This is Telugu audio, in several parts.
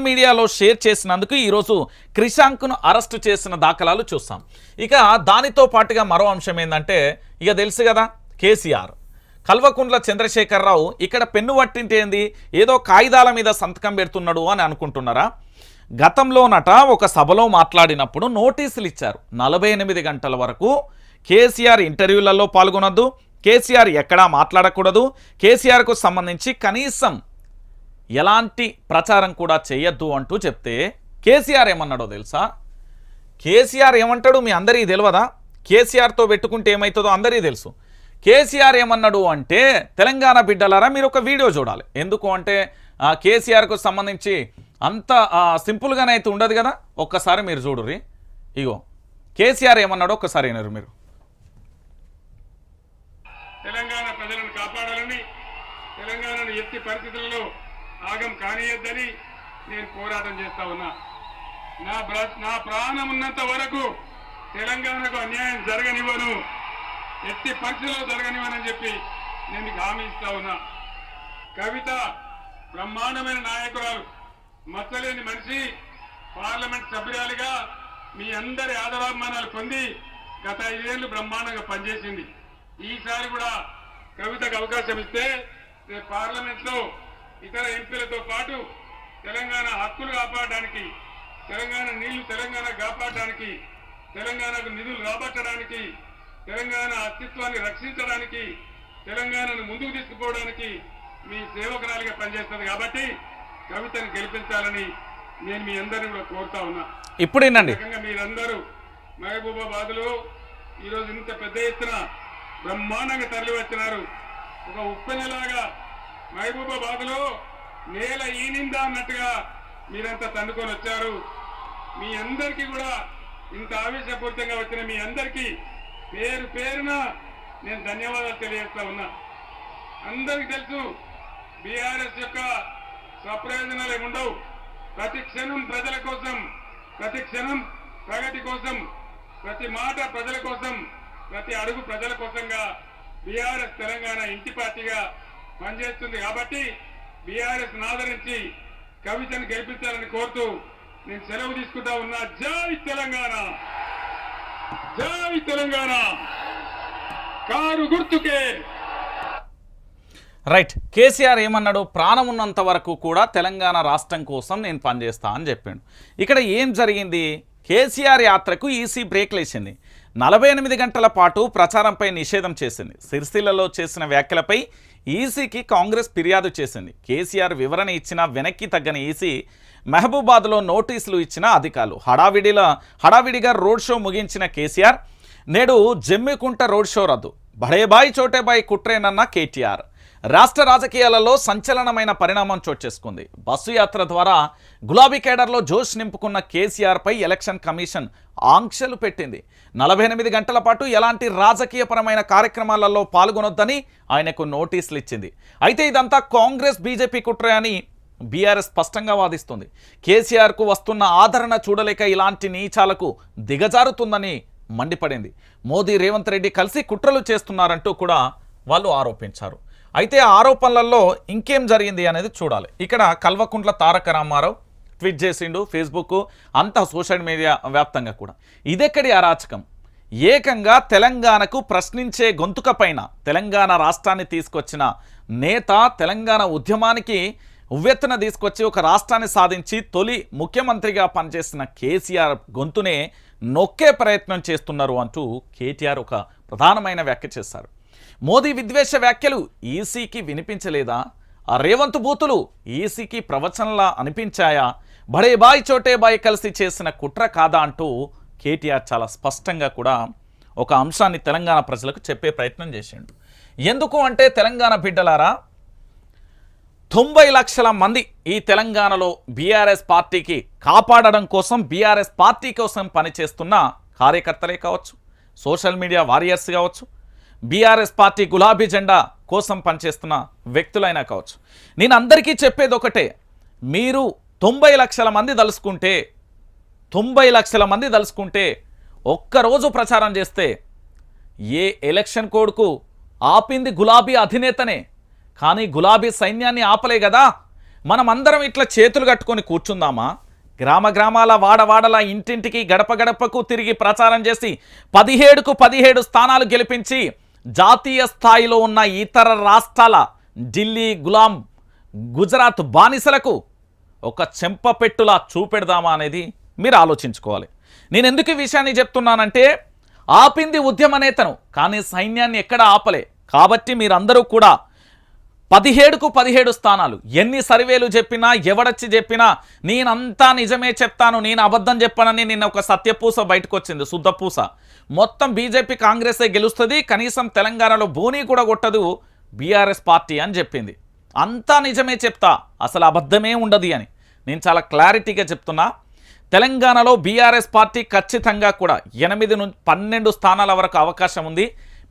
సోషల్ మీడియాలో షేర్ చేసినందుకు ఈరోజు క్రిషాంక్ను అరెస్టు చేసిన దాఖలాలు చూస్తాం. ఇక దానితో పాటుగా మరో అంశం ఏంటంటే ఇక తెలుసు కదా కేసీఆర్. కల్వకుంట్ల చంద్రశేఖరరావు ఇక్కడ పెన్ను పట్టింటేంది ఏదో? కాగిదాల మీద సంతకం పెడుతున్నాడు అని అనుకుంటున్నారా? గతంలోనట ఒక సభలో మాట్లాడినప్పుడు నోటీసులు ఇచ్చారు. నలభై ఎనిమిది గంటల వరకు కేసీఆర్ ఇంటర్వ్యూలలో పాల్గొనొద్దు కేసీఆర్ ఎక్కడా మాట్లాడకూడదు కేసీఆర్కు సంబంధించి కనీసం ఎలాంటి ప్రచారం కూడా చేయొద్దు అంటూ చెప్తే కేసీఆర్ ఏమన్నాడో తెలుసా? కేసీఆర్ ఏమంటాడు మీ అందరికీ తెలియదా కేసీఆర్తో పెట్టుకుంటే ఏమవుతుందో అందరికీ తెలుసు. కేసీఆర్ ఏమన్నాడు అంటే తెలంగాణ బిడ్డలారా మీరు ఒక వీడియో చూడాలి. ఎందుకు అంటే కేసీఆర్కు సంబంధించి అంత సింపుల్గానే అయితే ఉండదు కదా? ఒక్కసారి మీరు చూడుర్రి. ఇగో కేసీఆర్ ఏమన్నాడో ఒక్కసారి అయినారు మీరు. తెలంగాణ ప్రజలను కాపాడాలని తెలంగాణను ఎట్టి పరిస్థితుల్లో కానియద్దని నేను పోరాటం చేస్తా ఉన్నా. నా నా ప్రాణం ఉన్నంత వరకు తెలంగాణకు అన్యాయం జరగనివ్వను. ఎట్టి పరిస్థితిలో జరగనివ్వనని చెప్పి నేను మీకు హామీ ఇస్తా ఉన్నా. కవిత బ్రహ్మాండమైన నాయకురాలు మచ్చలేని మనిషి పార్లమెంట్ సభ్యురాలిగా మీ అందరి ఆదరాభిమానాలు పొంది గత ఐదేళ్ళు బ్రహ్మాండంగా పనిచేసింది. ఈసారి కూడా కవితకు అవకాశం ఇస్తే రేపు పార్లమెంట్లో ఇతర ఎంపీలతో పాటు తెలంగాణ హక్కులు కాపాడడానికి తెలంగాణ నీళ్ళు తెలంగాణ కాపాడడానికి తెలంగాణకు నిధులు రాబట్టడానికి తెలంగాణ అస్తిత్వాన్ని రక్షించడానికి తెలంగాణను ముందుకు తీసుకుపోవడానికి మీ సేవకురాలిగా పనిచేస్తుంది కాబట్టి కవితను గెలిపించాలని నేను మీ అందరిని కూడా కోరుతా ఉన్నా. ఇప్పుడు మీరందరూ మహబూబాబాద్లో ఈరోజు ఇంత పెద్ద ఎత్తున బ్రహ్మాండంగా తరలి వచ్చినారు ఒక ఉప్పెనలాగా మహబూబాబాద్లో నేల ఈనిందా అన్నట్టుగా మీరంతా తన్నుకొని వచ్చారు. మీ అందరికీ కూడా ఇంత ఆవేశపూరితంగా వచ్చిన మీ అందరికీ పేరు పేరున నేను ధన్యవాదాలు తెలియజేస్తా ఉన్నా. అందరికీ తెలుసు బీఆర్ఎస్ యొక్క స్వప్రయోజనాలు ఏముండవు ఉండవు. ప్రతి క్షణం ప్రజల కోసం ప్రతి క్షణం ప్రగతి కోసం ప్రతి మాట ప్రజల కోసం ప్రతి అడుగు ప్రజల కోసంగా బీఆర్ఎస్ తెలంగాణ ఇంటి పార్టీగా పనిచేస్తుంది కాబట్టి బీఆర్ఎస్ ఆదరించి కవితను గెలిపించాలని కోరుతూ నేను సెలవు తీసుకుంటా ఉన్నా. జై తెలంగాణ! జై తెలంగాణ! కారు గుర్తుకే! రైట్ కేసీఆర్ ఏమన్నాడు? ప్రాణం ఉన్నంత వరకు కూడా తెలంగాణ రాష్ట్రం కోసం నేను పనిచేస్తా అని చెప్పాడు. ఇక్కడ ఏం జరిగింది? కేసీఆర్ యాత్రకు ఈసీ బ్రేక్ వేసింది. నలభై ఎనిమిది గంటల పాటు ప్రచారంపై నిషేధం చేసింది. సిరిసిల్లలో చేసిన వ్యాఖ్యలపై ఈసీకి కాంగ్రెస్ ఫిర్యాదు చేసింది. కేసీఆర్ వివరణ ఇచ్చిన వెనక్కి తగ్గని ఈసీ మహబూబాద్లో నోటీసులు ఇచ్చిన అధికారులు. హడావిడిలో హడావిడిగా రోడ్ షో ముగించిన కేసీఆర్ నేడు జమ్మికుంట రోడ్ షో రద్దు. బడేబాయి చోటేబాయి కుట్రేనన్న కేటీఆర్. రాష్ట్ర రాజకీయాలలో సంచలనమైన పరిణామం చోటు చేసుకుంది. బస్సు యాత్ర ద్వారా గులాబీ కేడర్లో జోష్ నింపుకున్న కేసీఆర్పై ఎలక్షన్ కమిషన్ ఆంక్షలు పెట్టింది. నలభై ఎనిమిది గంటల పాటు ఎలాంటి రాజకీయపరమైన కార్యక్రమాలలో పాల్గొనొద్దని ఆయనకు నోటీసులు ఇచ్చింది అయితే ఇదంతా కాంగ్రెస్ బీజేపీ కుట్ర అని బీఆర్ఎస్ స్పష్టంగా వాదిస్తుంది. కేసీఆర్కు వస్తున్న ఆదరణ చూడలేక ఇలాంటి నీచాలకు దిగజారుతుందని మండిపడింది. మోదీ రేవంత్ రెడ్డి కలిసి కుట్రలు చేస్తున్నారంటూ కూడా వాళ్ళు ఆరోపించారు. అయితే ఆరోపణలలో ఇంకేం జరిగింది అనేది చూడాలి. ఇక్కడ కల్వకుంట్ల తారక రామారావు ట్వీట్ చేసిండు ఫేస్బుక్ అంతా సోషల్ మీడియా వ్యాప్తంగా కూడా. ఇదెక్కడి అరాచకం? ఏకంగా తెలంగాణకు ప్రశ్నించే గొంతుక పైన తెలంగాణ రాష్ట్రాన్ని తీసుకొచ్చిన నేత తెలంగాణ ఉద్యమానికి ఉవ్వెత్తున తీసుకొచ్చి ఒక రాష్ట్రాన్ని సాధించి తొలి ముఖ్యమంత్రిగా పనిచేసిన కేసీఆర్ గొంతునే నొక్కే ప్రయత్నం చేస్తున్నారు అంటూ కేటీఆర్ ఒక ప్రధానమైన వ్యాఖ్య చేశారు. మోదీ విద్వేష వ్యాఖ్యలు ఈసీకి వినిపించలేదా? ఆ రేవంత్ బూతులు ఈసీకి ప్రవచనలా అనిపించాయా? బడే బాయ్ చోటే బాయ్ కలిసి చేసిన కుట్ర కాదా అంటూ కేటీఆర్ చాలా స్పష్టంగా కూడా ఒక అంశాన్ని తెలంగాణ ప్రజలకు చెప్పే ప్రయత్నం చేసిండు. ఎందుకు అంటే తెలంగాణ బిడ్డలారా తొంభై లక్షల మంది ఈ తెలంగాణలో బీఆర్ఎస్ పార్టీకి కాపాడడం కోసం బీఆర్ఎస్ పార్టీ కోసం పనిచేస్తున్న కార్యకర్తలే కావచ్చు సోషల్ మీడియా వారియర్స్ కావచ్చు బీఆర్ఎస్ పార్టీ గులాబీ జెండా కోసం పనిచేస్తున్న వ్యక్తులైనా కావచ్చు. నేను అందరికీ చెప్పేది ఒకటే మీరు తొంభై లక్షల మంది తలుసుకుంటే తొంభై లక్షల మంది తలుసుకుంటే ఒక్కరోజు ప్రచారం చేస్తే ఏ ఎలక్షన్ కోడ్కు ఆపింది గులాబీ అధినేతనే? కానీ గులాబీ సైన్యాన్ని ఆపలే కదా మనం అందరం ఇట్లా చేతులు కట్టుకొని కూర్చుందామా? గ్రామ గ్రామాల వాడవాడల ఇంటింటికి గడప గడపకు తిరిగి ప్రచారం చేసి పదిహేడుకు పదిహేడు స్థానాలు గెలిపించి జాతీయ స్థాయిలో ఉన్న ఇతర రాష్ట్రాల ఢిల్లీ గులాం గుజరాత్ బానిసలకు ఒక చెంపపెట్టులా చూపెడదామా అనేది మీరు ఆలోచించుకోవాలి. నేను ఎందుకు ఈ విషయాన్ని చెప్తున్నానంటే ఆపింది ఉద్యమ నేతను కానీ సైన్యాన్ని ఎక్కడ ఆపలే. కాబట్టి మీరందరూ కూడా పదిహేడుకు పదిహేడు స్థానాలు. ఎన్ని సర్వేలు చెప్పినా ఎవడొచ్చి చెప్పినా నేనంతా నిజమే చెప్తాను నేను అబద్ధం చెప్పానని నిన్న ఒక సత్యపూస బయటకు వచ్చింది శుద్ధపూస. మొత్తం బీజేపీ కాంగ్రెసే గెలుస్తుంది కనీసం తెలంగాణలో బోనీ కూడా కొట్టదు బీఆర్ఎస్ పార్టీ అని చెప్పింది. అంతా నిజమే చెప్తా అసలు అబద్ధమే ఉండదు అని. నేను చాలా క్లారిటీగా చెప్తున్నా తెలంగాణలో బీఆర్ఎస్ పార్టీ ఖచ్చితంగా కూడా ఎనిమిది నుంచి పన్నెండు స్థానాల వరకు అవకాశం ఉంది.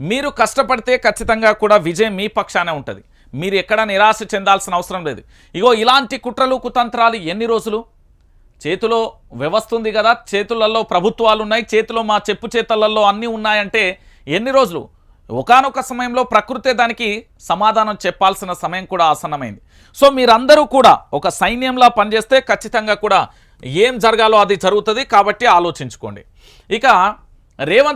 మీరు కష్టపడితే ఖచ్చితంగా కూడా విజయం మీ పక్షానే ఉంటుంది. మీరు ఎక్కడ నిరాశ చెందాల్సిన అవసరం లేదు. ఇగో ఇలాంటి కుట్రలు కుతంత్రాలు ఎన్ని రోజులు? చేతిలో వ్యవస్థ ఉంది కదా చేతులలో ప్రభుత్వాలు ఉన్నాయి చేతిలో మా చెప్పు చేతలలో అన్నీ ఉన్నాయంటే ఎన్ని రోజులు? ఒకానొక సమయంలో ప్రకృతే దానికి సమాధానం చెప్పాల్సిన సమయం కూడా ఆసన్నమైంది. సో మీరందరూ కూడా ఒక సైన్యంలా పనిచేస్తే ఖచ్చితంగా కూడా ఏం జరగాలో అది జరుగుతుంది కాబట్టి ఆలోచించుకోండి. ఇక రేవంత్